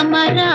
அமரா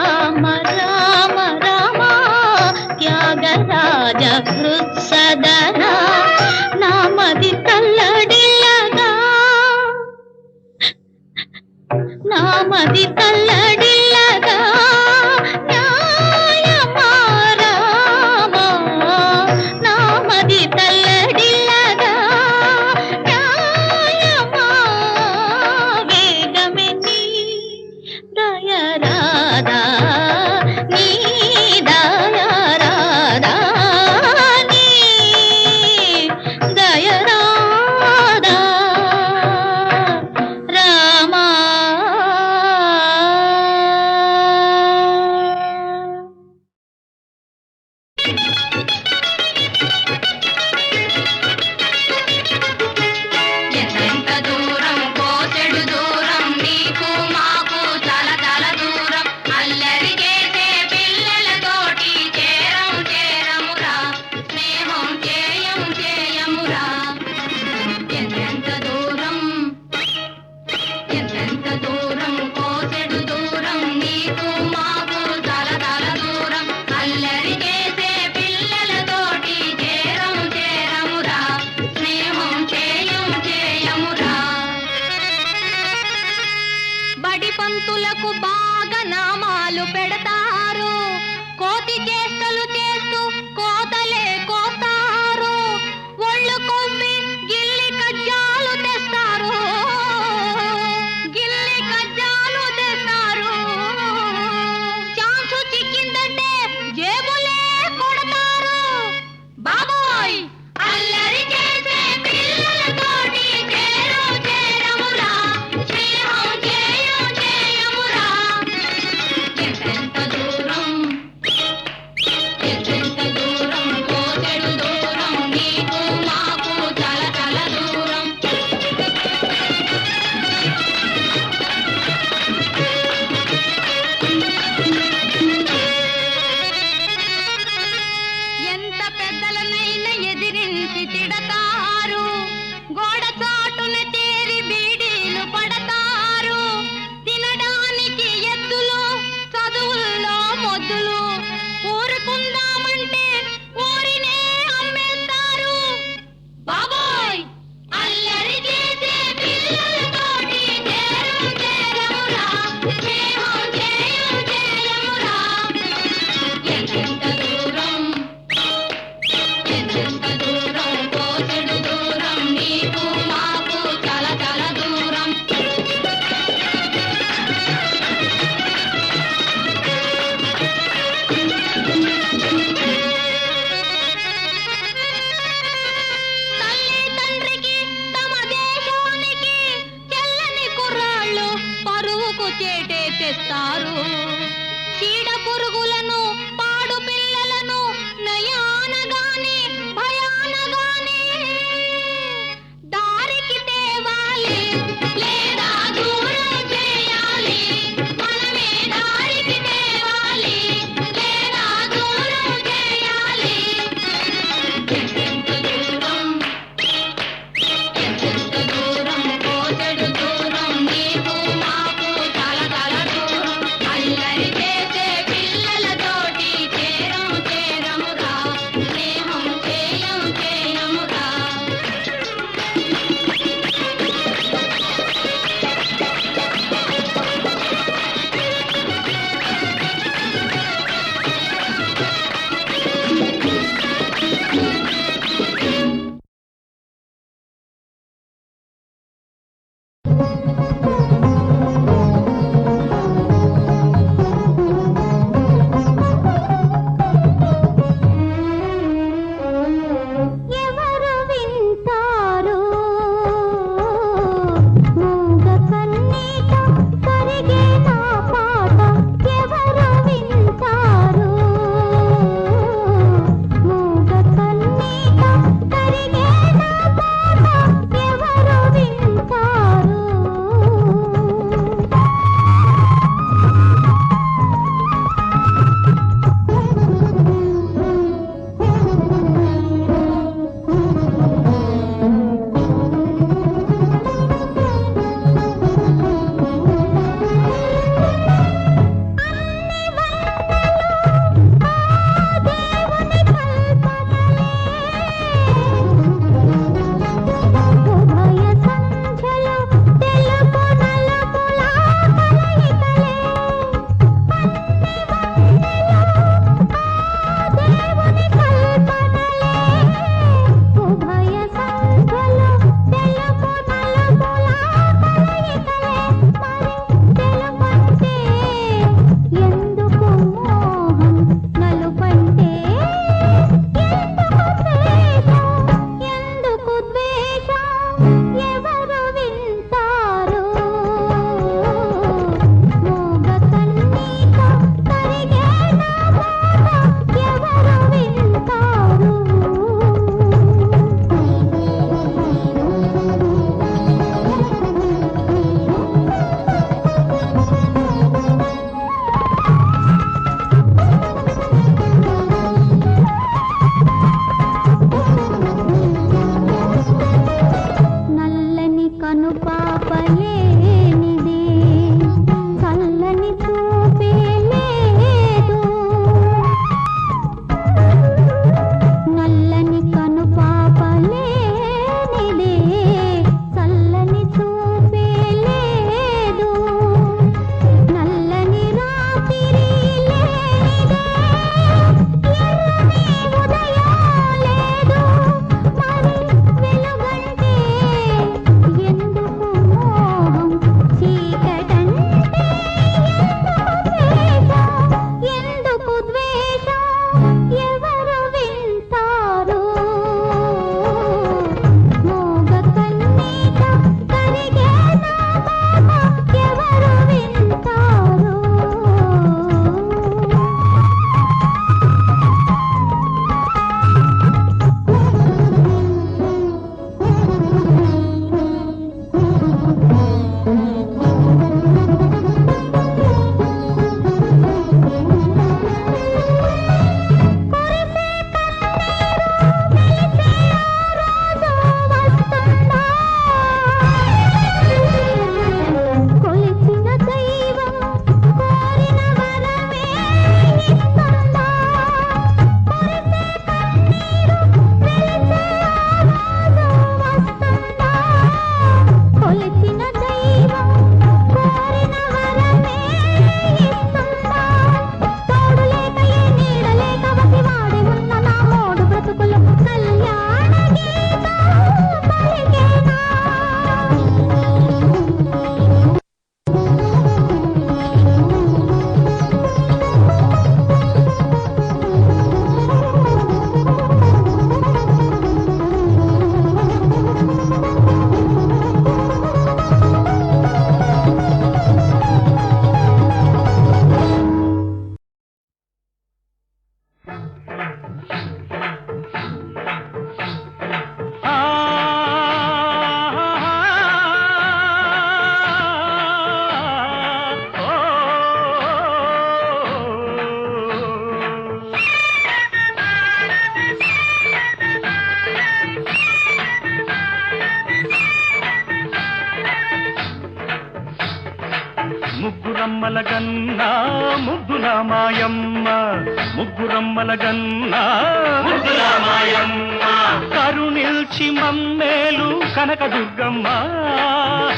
చీడ పురుగులను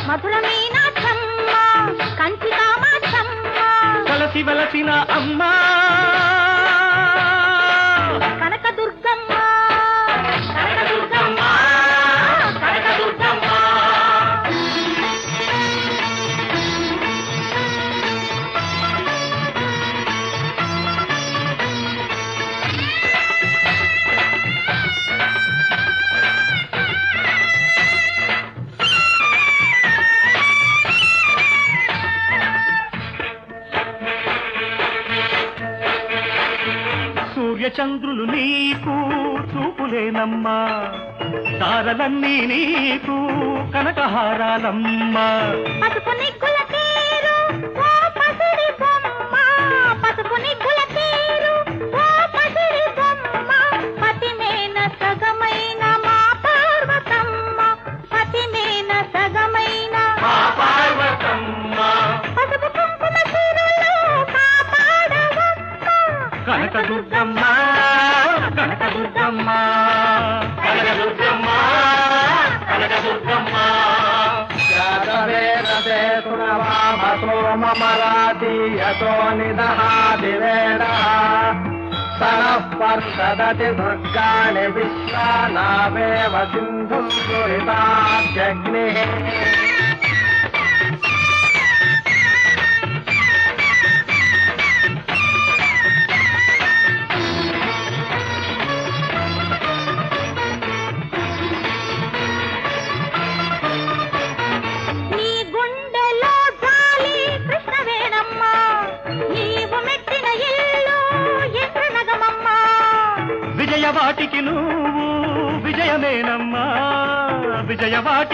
మధుర మీనాక్షమ్మ కంచి కామాక్షమ్మ కలసి వెలసిన అమ్మ. చంద్రులు నీకు చూపులేనమ్మా. తారలన్నీ నీకు కనకహారాలమ్మా. అటు दुर्गाणि विश्वानावेव सिंधु सुहृताग्निः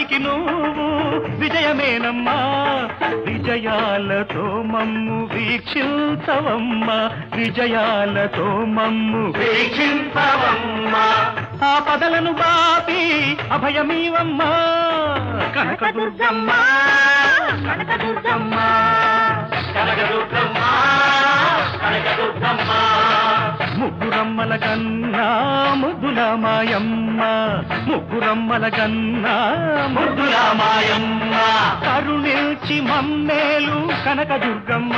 నాటికి నువ్వు విజయమేనమ్మా. విజయాలతో మమ్ము వీక్షించవమ్మా. విజయాలతో మమ్ము వీక్షించవమ్మా. ఆ పదలను బాపి అభయమీవమ్మా. కనకదుర్గమ్మ. కనకదుర్గమ్మ. కనకదుర్గమ్మ. కనకదుర్గమ్మ. ముగ్గురమ్మల కన్నా ముద్దుల మాయమ్మ ముగ్గురమ్మల కన్నా ముద్దుల మాయమ్మ కరుణిల్చి మమ్మేలు కనకదుర్గమ్మ.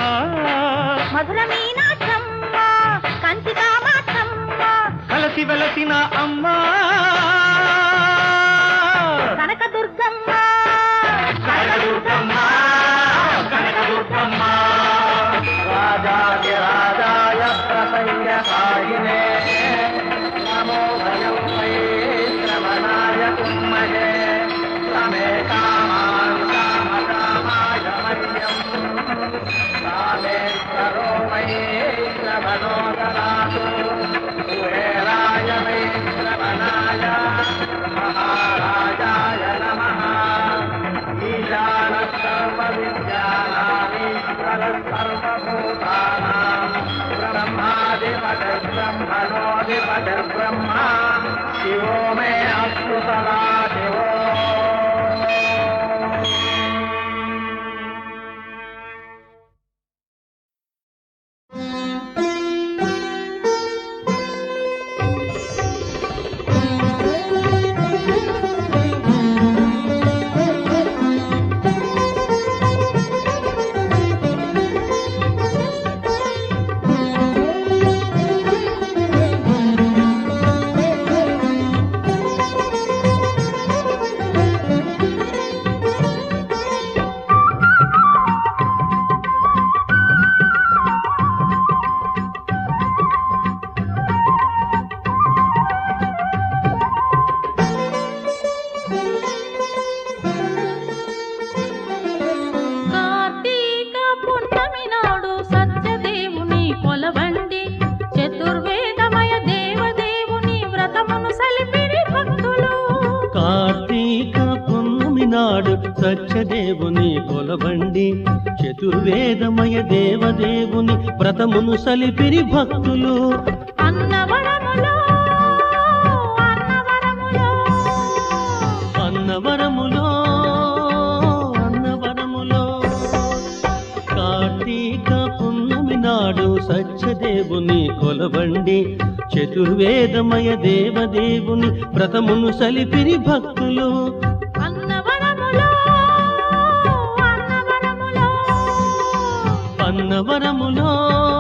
మధుర మీనాక్షమ్మ కంచి కామాక్షమ్మ కలసి వెలసిన అమ్మ. బ్రహ్మాధిపతిర్బ్రహ్మణోధిపతిర్బ్రహ్మ శివో మే అస్తు సదా భక్తులు. అన్నవరములో అన్నవరములో. నాడు సత్యదేవుని కొలబండి చతుర్వేదమయ దేవదేవుని వ్రతమును సలిపిరి భక్తులు. అన్నవరములో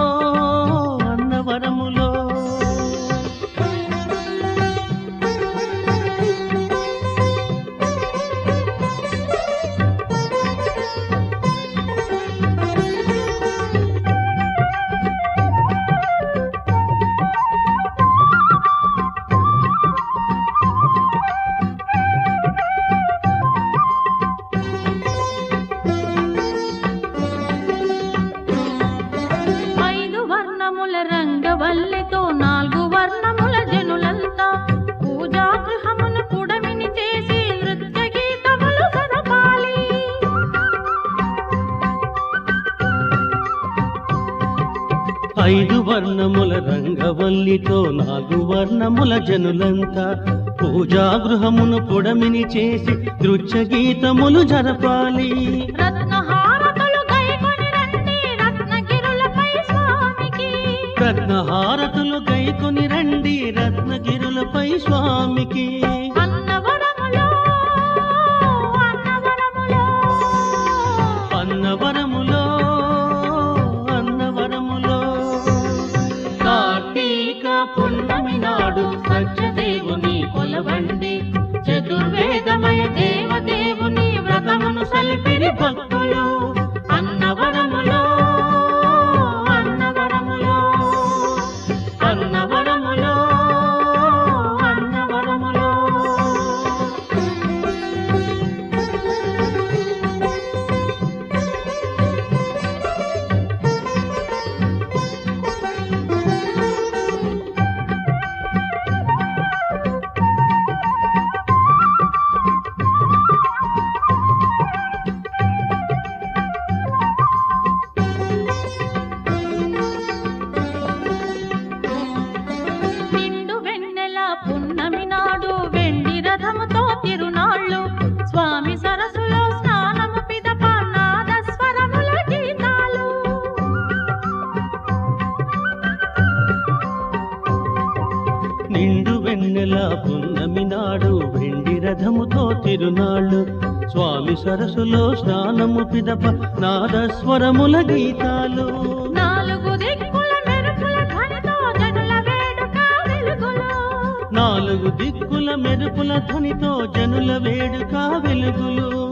వర్ణముల రంగవల్లితో నాలుగు వర్ణముల జనులంతా పూజాగృహమును పొడమిని చేసి దృచ్చ గీతములు జరపాలి రత్నహారతులు గైకొని రండి రత్నగిరులపై స్వామికి. बंद ఆయుధముతో తిరునాళ్ళు. స్వామి సరస్సులో స్నానము పిదప నాదస్వరముల గీతాలు. నాలుగు దిక్కుల మెరుపుల ధనితో జనుల వేడుక వెలుగులు.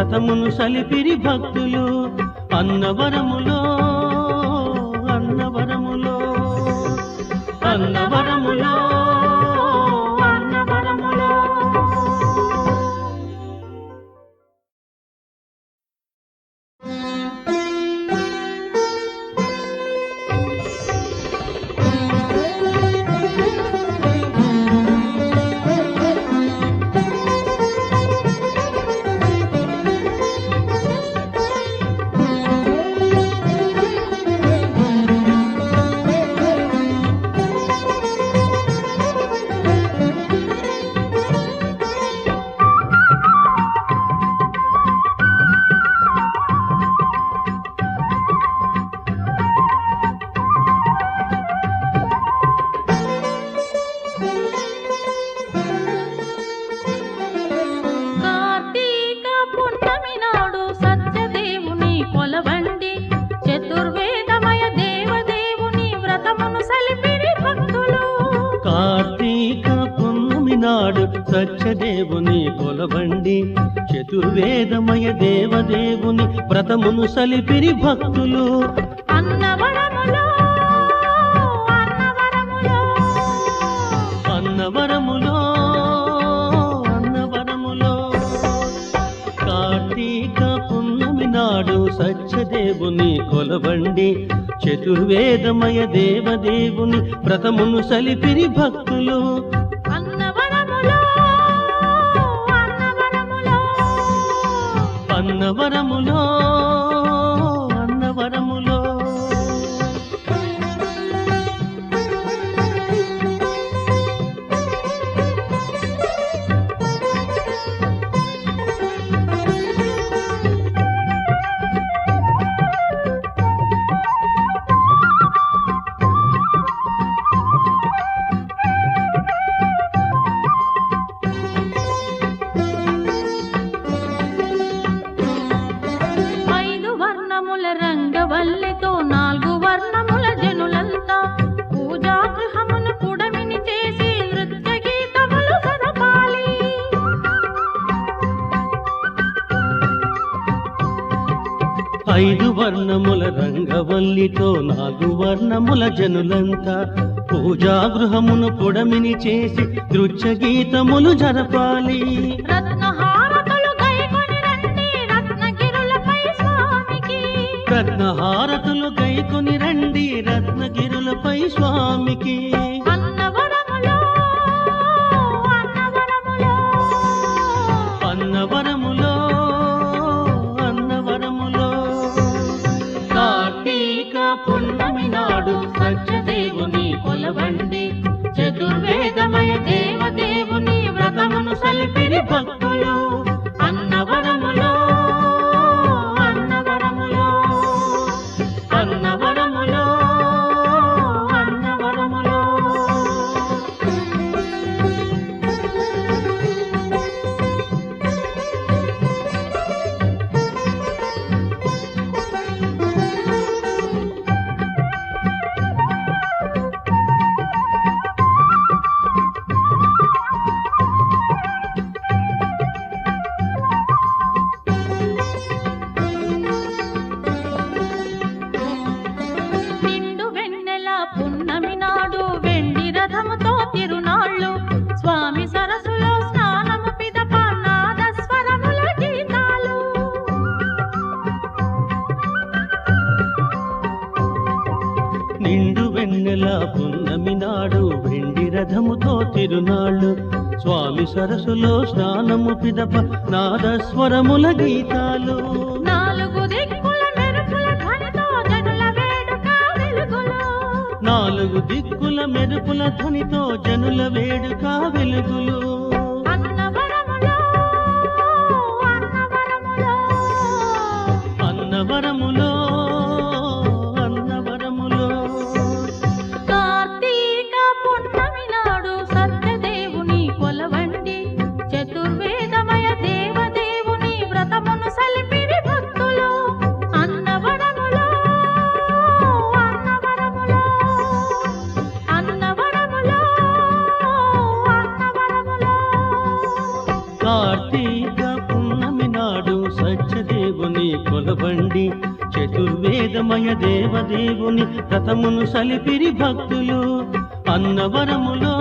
కథమును సలిపిరి భక్తులు అన్నవరములు కొలిపిరి భక్తులు. అన్నవరములో సత్యదేవుని కొలవండి. చతుర్వేదమయ దేవదేవుని ప్రథమును సలిపిరి భక్తులు. అన్నవరములో రంగవల్లితో నాలుగు వర్ణముల జనులంతా పూజా గృహమును పొడమిని చేసి నృత్య గీతములు జరపాలి రత్నహారతులు గైకొని రండి రత్నగిరులపై స్వామికి. స్వామి సరస్సులో స్నానము పిదప నాదస్వరముల గీతాలు. నాలుగు దిక్కుల మెరుపుల ధ్వనితో జనుల వేడుక వెలుగులు. నాలుగు దిక్కుల మెరుపుల ధ్వనితో జనుల వేడుక వెలుగులు. వేదమయ దేవదేవుని రథమును సలిపిరి భక్తులు అన్నవరములో